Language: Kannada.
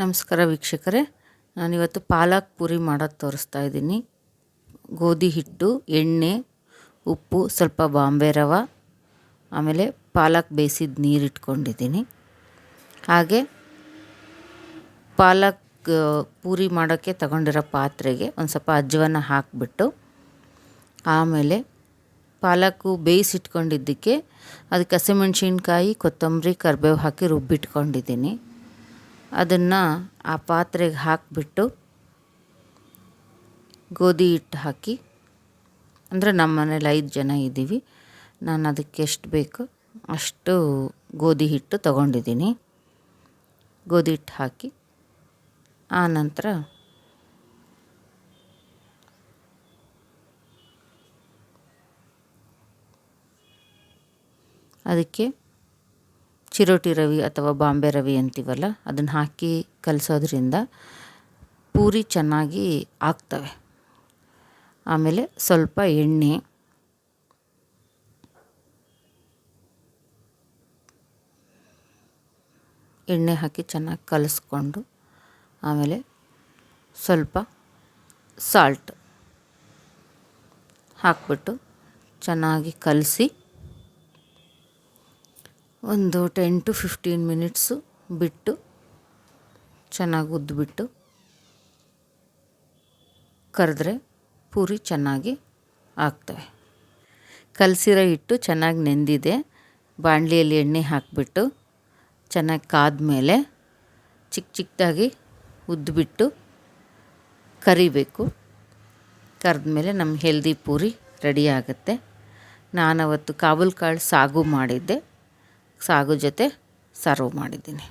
ನಮಸ್ಕಾರ ವೀಕ್ಷಕರೇ. ನಾನಿವತ್ತು ಪಾಲಕ್ ಪೂರಿ ಮಾಡೋದು ತೋರಿಸ್ತಾ ಇದ್ದೀನಿ. ಗೋಧಿ ಹಿಟ್ಟು, ಎಣ್ಣೆ, ಉಪ್ಪು, ಸ್ವಲ್ಪ ಬಾಂಬೆ ರವ, ಆಮೇಲೆ ಪಾಲಕ್ ಬೇಯಿಸಿದ ನೀರು ಇಟ್ಕೊಂಡಿದ್ದೀನಿ. ಹಾಗೆ ಪಾಲಕ್ ಪೂರಿ ಮಾಡೋಕ್ಕೆ ತಗೊಂಡಿರೋ ಪಾತ್ರೆಗೆ ಒಂದು ಸ್ವಲ್ಪ ಅಜ್ವನ ಹಾಕಿಬಿಟ್ಟು, ಆಮೇಲೆ ಪಾಲಕ್ಕು ಬೇಯಿಸಿಟ್ಕೊಂಡಿದ್ದಕ್ಕೆ ಅದಕ್ಕೆ ಹಸಿಮೆಣ್ಸಿನ್ಕಾಯಿ, ಕೊತ್ತಂಬರಿ, ಕರಿಬೇವು ಹಾಕಿ ರುಬ್ಬಿಟ್ಕೊಂಡಿದ್ದೀನಿ. ಅದನ್ನು ಆ ಪಾತ್ರೆಗೆ ಹಾಕಿಬಿಟ್ಟು ಗೋಧಿ ಹಿಟ್ಟು ಹಾಕಿ, ಅಂದರೆ ನಮ್ಮ ಮನೇಲಿ ಐದು ಜನ ಇದ್ದೀವಿ. ನಾನು ಅದಕ್ಕೆ ಎಷ್ಟು ಬೇಕು ಅಷ್ಟು ಗೋಧಿ ಹಿಟ್ಟು ತಗೊಂಡಿದ್ದೀನಿ. ಗೋಧಿ ಹಿಟ್ಟು ಹಾಕಿ ಆನಂತರ ಅದಕ್ಕೆ ಚಿರೋಟಿ ರವಿ ಅಥವಾ ಬಾಂಬೆ ರವಿ ಅಂತೀವಲ್ಲ, ಅದನ್ನು ಹಾಕಿ ಕಲಿಸೋದ್ರಿಂದ ಪೂರಿ ಚೆನ್ನಾಗಿ ಆಗ್ತವೆ. ಆಮೇಲೆ ಸ್ವಲ್ಪ ಎಣ್ಣೆ ಎಣ್ಣೆ ಹಾಕಿ ಚೆನ್ನಾಗಿ ಕಲಿಸ್ಕೊಂಡು, ಆಮೇಲೆ ಸ್ವಲ್ಪ ಸಾಲ್ಟ್ ಹಾಕ್ಬಿಟ್ಟು ಚೆನ್ನಾಗಿ ಕಲಸಿ ಒಂದು ಟೆನ್ ಟು ಫಿಫ್ಟೀನ್ ಮಿನಿಟ್ಸು ಬಿಟ್ಟು ಚೆನ್ನಾಗಿ ಉದ್ದುಬಿಟ್ಟು ಕರೆದ್ರೆ ಪೂರಿ ಚೆನ್ನಾಗಿ ಆಗ್ತವೆ. ಕಲಸಿರೋ ಹಿಟ್ಟು ಚೆನ್ನಾಗಿ ನೆಂದಿದೆ. ಬಾಣಲಿಯಲ್ಲಿ ಎಣ್ಣೆ ಹಾಕಿಬಿಟ್ಟು ಚೆನ್ನಾಗಿ ಕಾದ್ಮೇಲೆ ಚಿಕ್ಕ ಚಿಕ್ಕದಾಗಿ ಉದ್ದುಬಿಟ್ಟು ಕರಿಬೇಕು. ಕರೆದ್ಮೇಲೆ ನಮ್ಮ ಹೆಲ್ದಿ ಪೂರಿ ರೆಡಿ ಆಗುತ್ತೆ. ನಾನು ಅವತ್ತು ಕಾಬೂಲ್ ಕಾಳು ಸಾಗು ಮಾಡಿದ್ದೆ. ಸಾಗು ಜೊತೆ ಸರ್ವ್ ಮಾಡಿದ್ದೀನಿ.